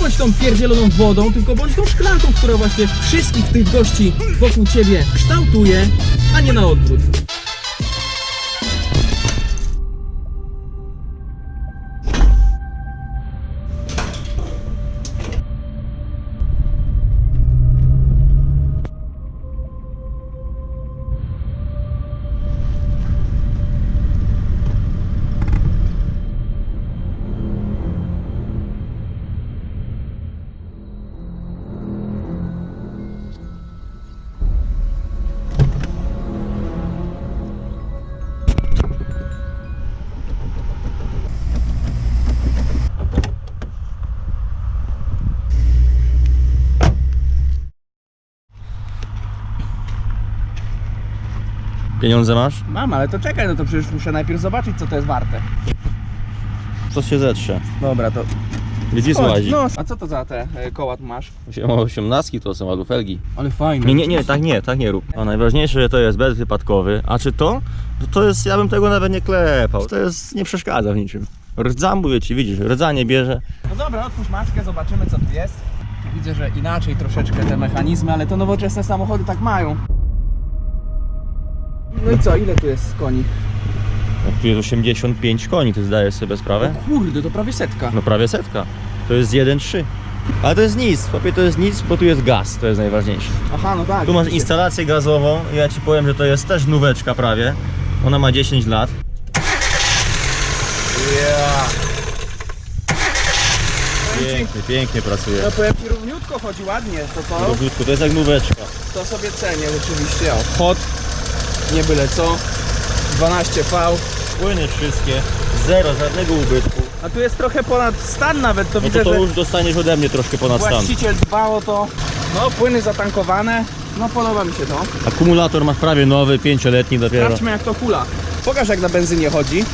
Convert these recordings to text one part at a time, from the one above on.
bądź tą pierdzieloną wodą, tylko bądź tą szklanką, która właśnie wszystkich tych gości wokół ciebie kształtuje, a nie na odwrót. Pieniądze masz? Mam, ale to czekaj, no to przecież muszę najpierw zobaczyć, co to jest warte. Co się zetrze? Dobra, to... Gdzie Chodź, no. A co to za te e, koła tu masz? No. osiemnastki to są alufelgi. Ale fajne. Nie, nie, nie, tak nie, tak nie rób. A najważniejsze, że to jest bezwypadkowy. A czy to? To, to jest, ja bym tego nawet nie klepał. To jest, nie przeszkadza w niczym. Rdza, mówię ci, widzisz, rdza nie bierze. No dobra, otwórz maskę, zobaczymy co tu jest. Widzę, że inaczej troszeczkę te mechanizmy, ale to nowoczesne samochody tak mają. No i co, ile tu jest koni? Jak tu jest 85 koni, ty zdajesz sobie sprawę? Kurde, to prawie setka. No prawie setka. To jest 1,3. Ale to jest nic, chłopie, to jest nic, bo tu jest gaz, to jest najważniejsze. Aha, no tak. Tu masz instalację gazową, ja ci powiem, że to jest też nóweczka prawie. Ona ma 10 lat. Pięknie, pięknie pracuje. No powiem ci, równiutko chodzi ładnie, to to, Równiutko, to jest jak nóweczka. to sobie cenię rzeczywiście. O, hot, nie byle co, 12V. Płyny wszystkie, zero, żadnego ubytku. A tu jest trochę ponad stan nawet, to No widzę, to, to już dostaniesz ode mnie troszkę ponad stan. właściciel dbał o to. No, płyny zatankowane, no podoba mi się to. Akumulator masz prawie nowy, pięcioletni dopiero. Sprawdźmy jak to hula. Pokaż jak na benzynie chodzi.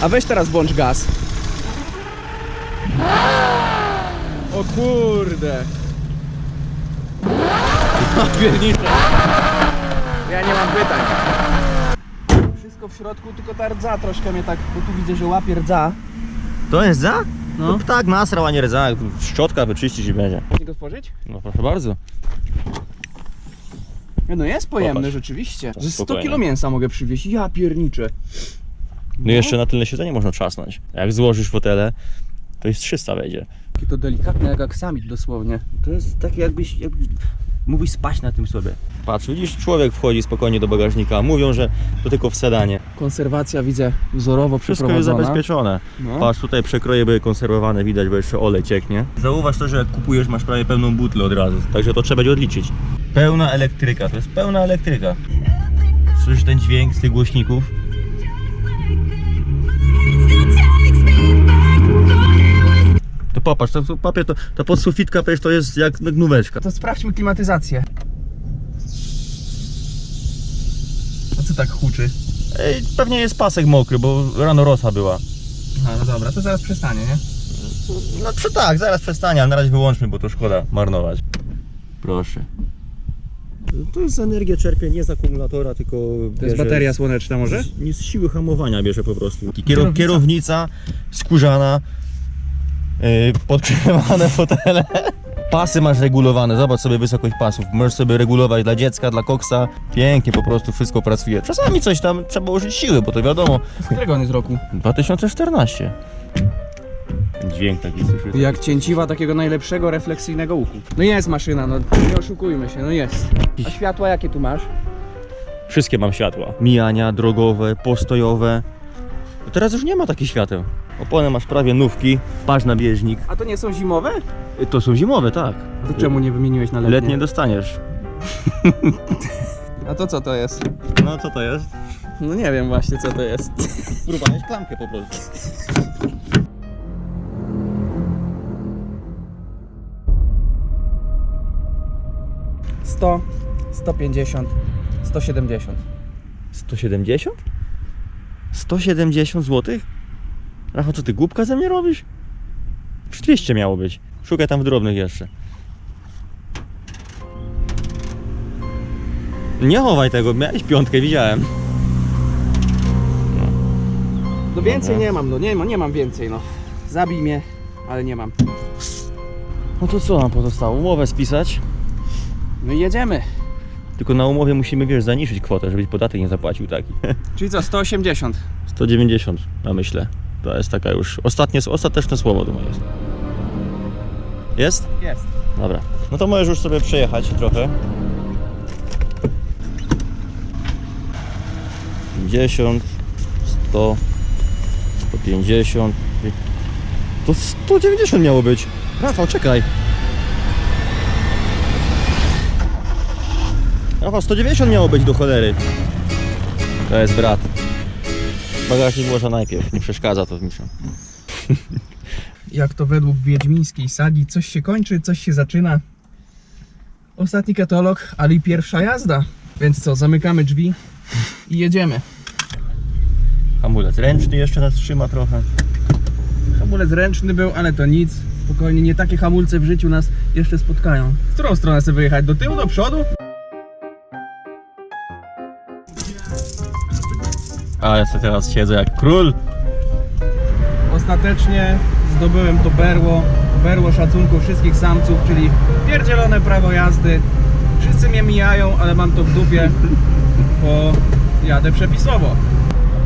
A weź teraz włącz gaz. Kurde. Ja nie mam pytań. Wszystko w środku, tylko ta rdza troszkę mnie tak, bo tu widzę, że łapie rdza. To jest za? No. No tak, nasrał, a nie rdza. Szczotka wyczyścić i będzie. Mogę go otworzyć? No proszę bardzo. No jest pojemny Popatrz. rzeczywiście. No, Ze 100 spokojnie. kilo mięsa mogę przywieźć. Ja pierniczę. No i jeszcze na tylne siedzenie można trzasnąć. Jak złożysz fotele, to jest 300 wejdzie. Takie to delikatne jak aksamit dosłownie. To jest takie jakbyś, jakbyś mógłbyś spać na tym sobie. Patrz, widzisz, człowiek wchodzi spokojnie do bagażnika. Mówią, że to tylko w sedanie. Konserwacja widzę wzorowo Wszystko jest przeprowadzona. zabezpieczone. No. Patrz, tutaj przekroje były konserwowane, widać, bo jeszcze olej cieknie. Zauważ to, że jak kupujesz, masz prawie pełną butlę od razu. Także to trzeba będzie odliczyć. Pełna elektryka, to jest pełna elektryka. Słyszysz ten dźwięk z tych głośników? To popatrz, to, to papier, to, ta podsufitka przecież to jest jak gnóweczka. To sprawdźmy klimatyzację. A co tak huczy? Ej, pewnie jest pasek mokry, bo rano rosa była. Aha, no dobra, to zaraz przestanie, nie? No przy tak, zaraz przestanie, ale na razie wyłączmy, bo to szkoda marnować. Proszę. To jest energia czerpie nie z akumulatora, tylko. To jest bateria słoneczna może? Z, nie z siły hamowania bierze po prostu. Kiero, Kierownica. skórzana, podgrzewane fotele. Pasy masz regulowane, zobacz sobie wysokość pasów. Możesz sobie regulować dla dziecka, dla koksa. Pięknie po prostu wszystko pracuje. Czasami coś tam trzeba użyć siły, bo to wiadomo. Z którego on jest roku? 2014. Dźwięk taki słyszysz. Jak cięciwa takiego najlepszego refleksyjnego łuku. No jest maszyna, no nie oszukujmy się, no jest. A światła jakie tu masz? Wszystkie mam światła. Mijania drogowe, postojowe. Teraz już nie ma takich świateł. Opony masz prawie nówki, patrz na bieżnik. A to nie są zimowe? Y, To są zimowe, tak. To czemu nie wymieniłeś na letnie? Letnie dostaniesz. A to co to jest? No co to jest? No nie wiem właśnie co to jest. Próbowałeś klamkę po prostu. Sto, 150, 170. 170? 170 zł? Racho, co ty głupka ze mnie robisz? Przy 200 miało być. Szukaj tam w drobnych jeszcze. Nie chowaj tego, miałeś piątkę, widziałem. No więcej Dobra. nie mam, no nie, ma, nie mam więcej, no. Zabij mnie, ale nie mam. No to co nam pozostało? Umowę spisać. No i jedziemy. Tylko na umowie musimy, wiesz, zaniszyć kwotę, żebyś podatek nie zapłacił taki. Czyli co, 180. 190, ja myślę. To jest taka już ostatnie, ostateczne słowo to moje jest. Jest? Dobra. No to możesz już sobie przejechać trochę. 50, 100, 150. To 190 miało być. Rafał, czekaj. Rafał, 190 miało być do cholery. To jest brat. Bagażnik może najpierw, nie przeszkadza to w niczym. Jak to według wiedźmińskiej sagi, coś się kończy, coś się zaczyna. Ostatni katalog, ale i pierwsza jazda. Więc co, zamykamy drzwi i jedziemy. Hamulec ręczny jeszcze nas trzyma trochę. Hamulec ręczny był, ale to nic. Spokojnie, nie takie hamulce w życiu nas jeszcze spotkają. W którą stronę chcę wyjechać? Do tyłu, do przodu? A ja sobie teraz siedzę jak król. Ostatecznie zdobyłem to berło, berło szacunku wszystkich samców, czyli pierdzielone prawo jazdy. Wszyscy mnie mijają, ale mam to w dupie, bo jadę przepisowo.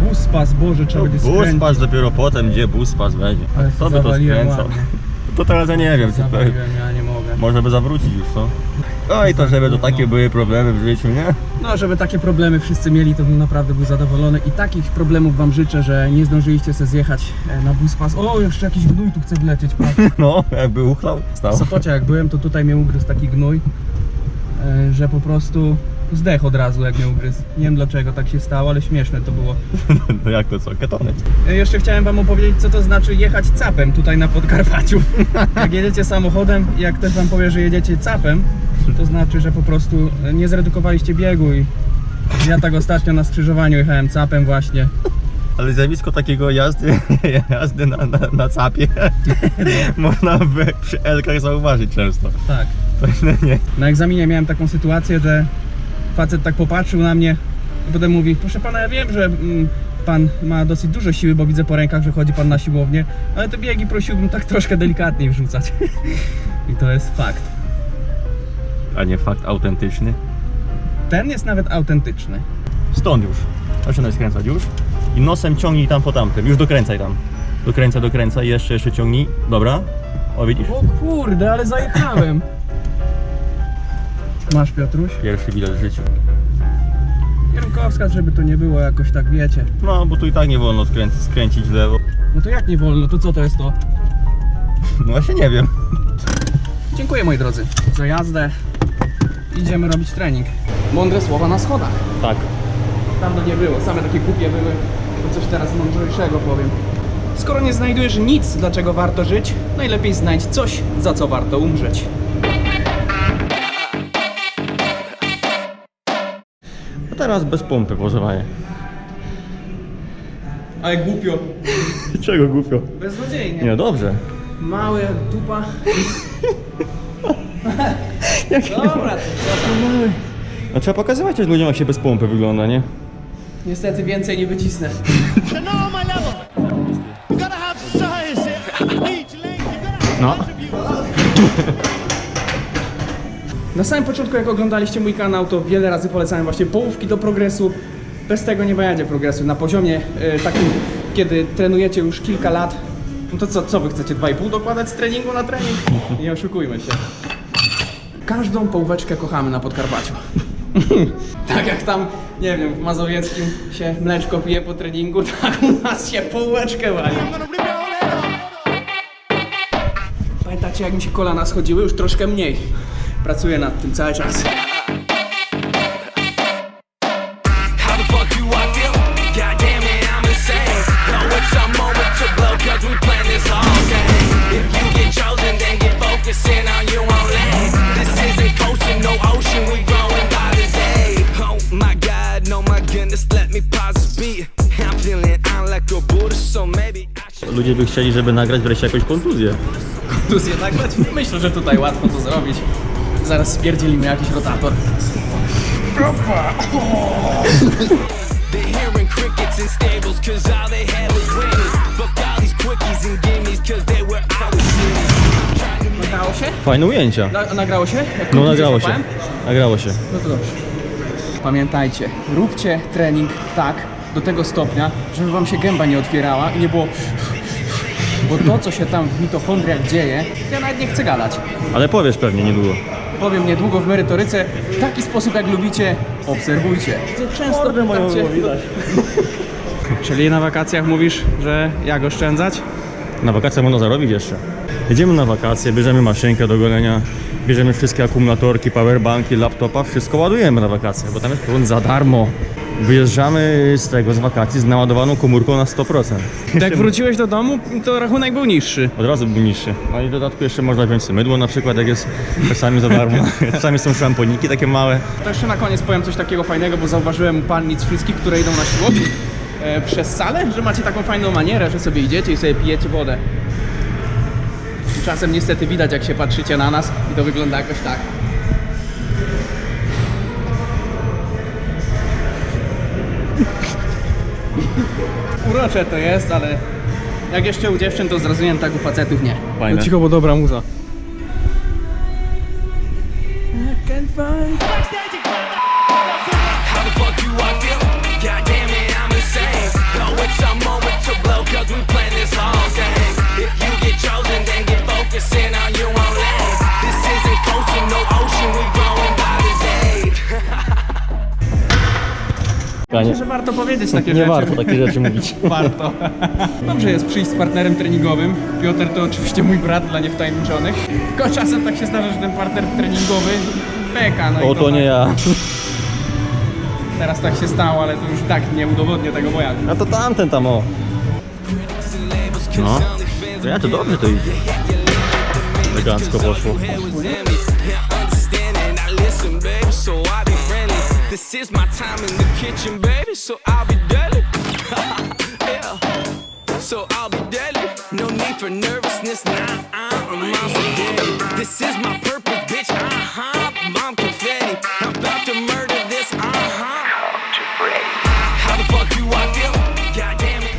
Bus pas, Boże, trzeba będzie Bus skręcić. pas dopiero potem, gdzie bus pas będzie. Ale Kto by to zawaliłem skręcał? ładnie. To teraz ja nie wiem, co to Zawaliłem, ja nie mogę. Może by zawrócić już, co? Oj, to żeby to takie były problemy w życiu, nie? No, żeby takie problemy wszyscy mieli, to bym naprawdę był zadowolony. I takich problemów wam życzę, że nie zdążyliście sobie zjechać e, na bus pas. O, jeszcze jakiś gnój tu chce wlecieć, patrz. No, jakby uchlał, W stał. Sopocie jak byłem, to tutaj mnie ugryzł taki gnój, e, że po prostu zdech od razu jak mnie ugryzł. Nie wiem dlaczego tak się stało, ale śmieszne to było. No jak to co? Ketony. E, Jeszcze chciałem wam opowiedzieć, co to znaczy jechać capem tutaj na Podkarpaciu. Jak jedziecie samochodem, jak ktoś wam powie, że jedziecie capem, to znaczy, że po prostu e, nie zredukowaliście biegu i ja tak ostatnio na skrzyżowaniu jechałem capem właśnie. Ale zjawisko takiego jazdy, jazdy na, na, na capie można by przy Elkach zauważyć często. Tak. To nie. Na egzaminie miałem taką sytuację, że facet tak popatrzył na mnie i potem mówi, proszę pana, ja wiem, że mm, pan ma dosyć dużo siły, bo widzę po rękach, że chodzi pan na siłownię, ale te biegi prosiłbym tak troszkę delikatniej wrzucać. I to jest fakt. A nie fakt autentyczny. Ten jest nawet autentyczny. Stąd już. Zaczynaj skręcać już. I nosem ciągnij tam po tamtym. Już dokręcaj tam. Dokręcaj, dokręcaj. Jeszcze, jeszcze ciągnij. Dobra. O, widzisz? O kurde, ale zajechałem. Masz Piotruś? Pierwszy widok w życiu. Kierunkowskaz, żeby to nie było jakoś tak, wiecie. No, bo tu i tak nie wolno skręc, skręcić w lewo. No to jak nie wolno, to co to jest to? No właśnie nie wiem. Dziękuję moi drodzy za jazdę. Idziemy robić trening. Mądre słowa na schodach. Tak. Dawno nie było, same takie głupie były. To coś teraz mądrzejszego powiem. Skoro nie znajdujesz nic, dlaczego warto żyć, najlepiej znajdź coś, za co warto umrzeć. Teraz bez pompy pozowanie. Ale głupio. Czego głupio? Beznadziejnie. Nie, dobrze. Małe jak dupa. Dobra, to No trzeba pokazywać też ludziom jak się bez pompy wygląda, nie? niestety więcej nie wycisnę. To Na samym początku, jak oglądaliście mój kanał, to wiele razy polecałem właśnie połówki do progresu. Bez tego nie będzie progresu. Na poziomie e, takim, kiedy trenujecie już kilka lat, no to co, co wy chcecie, 2,5 dokładać z treningu na trening? Nie oszukujmy się. Każdą połóweczkę kochamy na Podkarpaciu. tak jak tam, nie wiem, w Mazowieckim się mleczko pije po treningu, tak u nas się połóweczkę wali. Pamiętacie, jak mi się kolana schodziły? Już troszkę mniej. Pracuję nad tym cały czas. Ludzie by chcieli, żeby nagrać wreszcie jakąś kontuzję. Kontuzję nagrać? Myślę, że tutaj łatwo to zrobić. Zaraz spierdzielimy jakiś rotator. Nagrało się? Fajne ujęcia. Na, nagrało się? Jak No nagrało się. złapałem? Nagrało się. No to dobrze. Pamiętajcie, róbcie trening tak, do tego stopnia, żeby wam się gęba nie otwierała i nie było... Bo to, co się tam w mitochondriach dzieje, to ja nawet nie chcę gadać. Ale powiesz pewnie niedługo. Powiem niedługo w merytoryce, w taki sposób jak lubicie, obserwujcie. Często pytacie... Czyli na wakacjach mówisz, że jak oszczędzać? Na wakacjach można zarobić jeszcze. Jedziemy na wakacje, bierzemy maszynkę do golenia, bierzemy wszystkie akumulatorki, powerbanki, laptopa, wszystko ładujemy na wakacjach, bo tam jest prąd za darmo. Wyjeżdżamy z tego, z wakacji z naładowaną komórką na 100%. Jak wróciłeś do domu, to rachunek był niższy. Od razu był niższy. No i w dodatku jeszcze można wziąć sobie mydło na przykład, jak jest czasami za darmo. Czasami są szamponiki takie małe. To jeszcze na koniec powiem coś takiego fajnego, bo zauważyłem u pannic wszystkich, które idą na siłownię e, przez salę, że macie taką fajną manierę, że sobie idziecie i sobie pijecie wodę. Czasem niestety widać, jak się patrzycie na nas i to wygląda jakoś tak. Urocze to jest, ale jak jeszcze u dziewczyn, to zrozumiem, tak u facetów nie. Fajne. No cicho, bo dobra muza. How the fuck you I feel? God damn Myślę, że warto powiedzieć takie Nie rzeczy. warto takie rzeczy mówić. Warto. Dobrze jest przyjść z partnerem treningowym. Piotr to oczywiście mój brat dla niewtajemniczonych. Tylko czasem tak się zdarza, że ten partner treningowy beka. No i O, to nie ja. Teraz tak się stało, ale to już tak nie udowodnię tego boja. A to tamten tam o. No. To ja to dobrze to idzie. Elegancko poszło. This is my time in the kitchen, baby, so I'll be deadly. yeah, so I'll be deadly. No need for nervousness, nah, I'm a monster daddy. This is my purpose, bitch, uh-huh. Bomb confetti. I'm about to murder this, uh-huh. How the fuck do I feel? God damn it.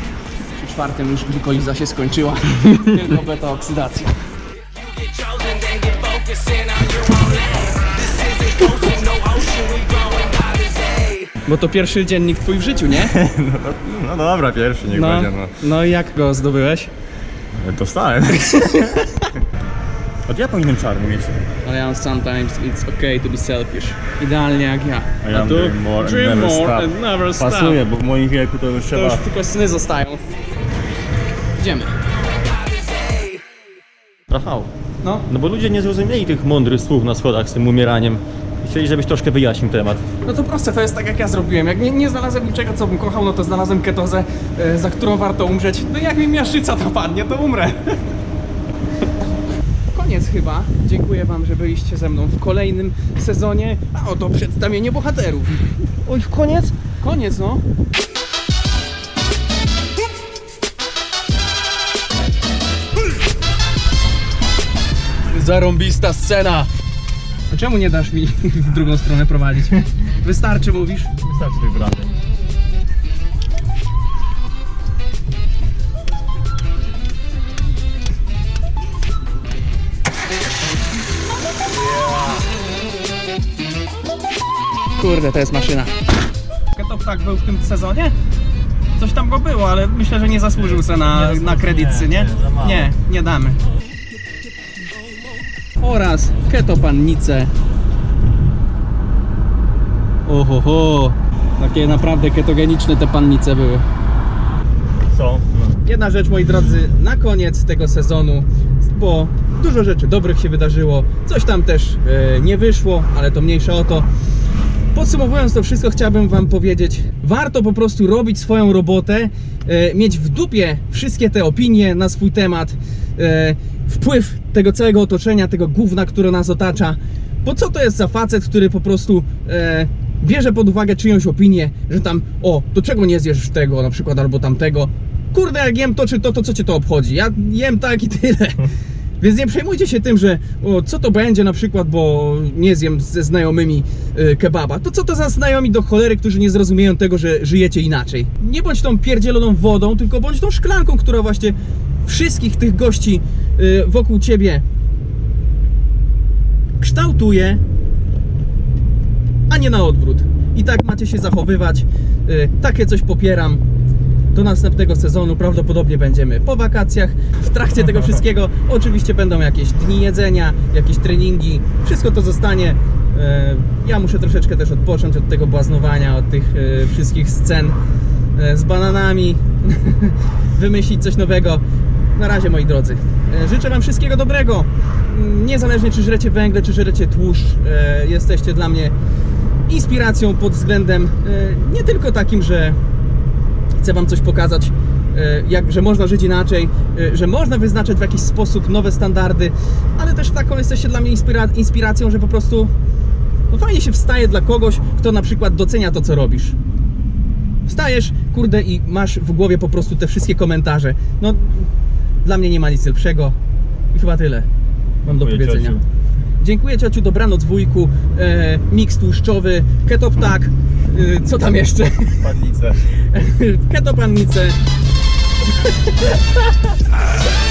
Przy czwartym już glikoliza się skończyła. Tylko beta oksydacja. Get chosen, then get focusing on your own lane. This isn't coasting, no ocean, we growing by the day. Bo to pierwszy dziennik twój w życiu, nie? No dobra, pierwszy niech No, będzie, no. no i jak go zdobyłeś? Dostałem. Od ja powinienem czarny mieć. Ale ja mam sometimes it's okay to be selfish. Idealnie jak ja. A ja tu dream more and dream never more stop. and never stop. Pasuje, bo w moim wieku to już To trzeba... już tylko sny zostają. Idziemy. Rafał, No, no bo ludzie nie zrozumieli tych mądrych słów na schodach z tym umieraniem. Chcieli, żebyś troszkę wyjaśnił temat. no to proste, to jest tak jak ja zrobiłem. Jak nie, nie znalazłem niczego, co bym kochał, no to znalazłem ketozę, e, za którą warto umrzeć. No i jak mi miażdżyca napadnie, to umrę. Koniec chyba. Dziękuję wam, że byliście ze mną w kolejnym sezonie. A oto przedstawienie bohaterów. Oj, koniec? Koniec, no. Zarąbista scena. Czemu nie dasz mi w drugą stronę prowadzić? Wystarczy, mówisz? Wystarczy tej bramy. Kurde, to jest maszyna. Ketoprak był w tym sezonie? Coś tam go było, ale myślę, że nie zasłużył se na, na kredytcy, nie? Nie, nie damy. Oraz ketopannice. Ohoho, takie naprawdę ketogeniczne te pannice były. Co? Jedna rzecz, moi drodzy, na koniec tego sezonu, bo dużo rzeczy dobrych się wydarzyło, coś tam też e, nie wyszło, ale to mniejsza o to. Podsumowując to wszystko, chciałbym Wam powiedzieć, warto po prostu robić swoją robotę, e, mieć w dupie wszystkie te opinie na swój temat, e, wpływ tego całego otoczenia, tego gówna, które nas otacza. Bo co to jest za facet, który po prostu e, bierze pod uwagę czyjąś opinię, że tam, o, do czego nie zjesz tego na przykład albo tamtego. Kurde, jak jem to czy to, to co cię to obchodzi? Ja jem tak i tyle. Więc nie przejmujcie się tym, że o, co to będzie na przykład, bo nie zjem ze znajomymi y, kebaba. To co to za znajomi do cholery, którzy nie zrozumieją tego, że żyjecie inaczej. Nie bądź tą pierdzieloną wodą, tylko bądź tą szklanką, która właśnie wszystkich tych gości y, wokół ciebie kształtuje, a nie na odwrót. I tak macie się zachowywać. Y, Takie coś popieram. Do następnego sezonu prawdopodobnie będziemy po wakacjach. W trakcie tego wszystkiego oczywiście będą jakieś dni jedzenia, jakieś treningi. Wszystko to zostanie. Y, Ja muszę troszeczkę też odpocząć od tego błaznowania, od tych y, wszystkich scen y, z bananami. Wymyślić coś nowego. Na razie moi drodzy. E, Życzę Wam wszystkiego dobrego. Mm, Niezależnie czy żrecie węgle, czy żrecie tłuszcz, e, jesteście dla mnie inspiracją pod względem e, nie tylko takim, że chcę Wam coś pokazać, e, jak, że można żyć inaczej, e, że można wyznaczać w jakiś sposób nowe standardy, ale też taką jesteście dla mnie inspira inspiracją, że po prostu no fajnie się wstaje dla kogoś, kto na przykład docenia to, co robisz. Wstajesz, kurde, i masz w głowie po prostu te wszystkie komentarze. No, dla mnie nie ma nic lepszego. I chyba tyle mam do Dziękuję, powiedzenia. ciociu. Dziękuję ciociu, dobranoc wujku, e, miks tłuszczowy, ketoptak, e, co tam jeszcze? Pannice. Ketopannice.